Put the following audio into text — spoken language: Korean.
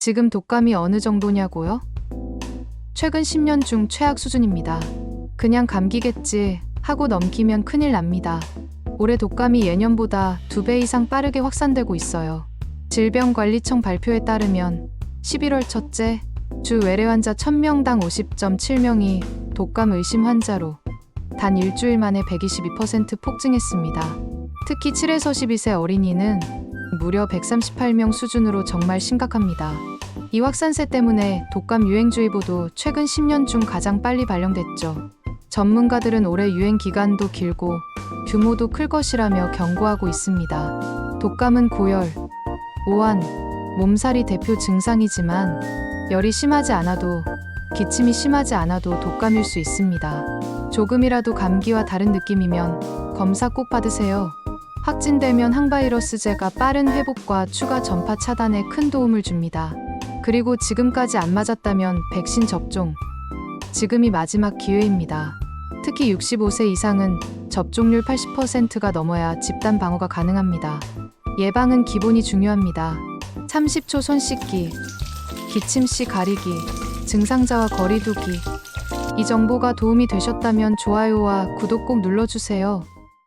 지금 독감이 어느 정도냐고요? 최근 10년 중 최악 수준입니다. 그냥 감기겠지 하고 넘기면 큰일 납니다. 올해 독감이 예년보다 2배 이상 빠르게 확산되고 있어요. 질병관리청 발표에 따르면 11월 첫째 주 외래 환자 1000명당 50.7명이 독감 의심 환자로 단 일주일 만에 122% 폭증했습니다. 특히 7에서 12세 어린이는 무려 138명 수준으로 정말 심각합니다. 이 확산세 때문에 독감 유행주의보도 최근 10년 중 가장 빨리 발령됐죠. 전문가들은 올해 유행 기간도 길고 규모도 클 것이라며 경고하고 있습니다. 독감은 고열, 오한, 몸살이 대표 증상이지만 열이 심하지 않아도 기침이 심하지 않아도 독감일 수 있습니다. 조금이라도 감기와 다른 느낌이면 검사 꼭 받으세요. 확진되면 항바이러스제가 빠른 회복과 추가 전파 차단에 큰 도움을 줍니다. 그리고 지금까지 안 맞았다면 백신 접종. 지금이 마지막 기회입니다. 특히 65세 이상은 접종률 80%가 넘어야 집단 방어가 가능합니다. 예방은 기본이 중요합니다. 30초 손 씻기, 기침 시 가리기, 증상자와 거리 두기. 이 정보가 도움이 되셨다면 좋아요와 구독 꼭 눌러주세요.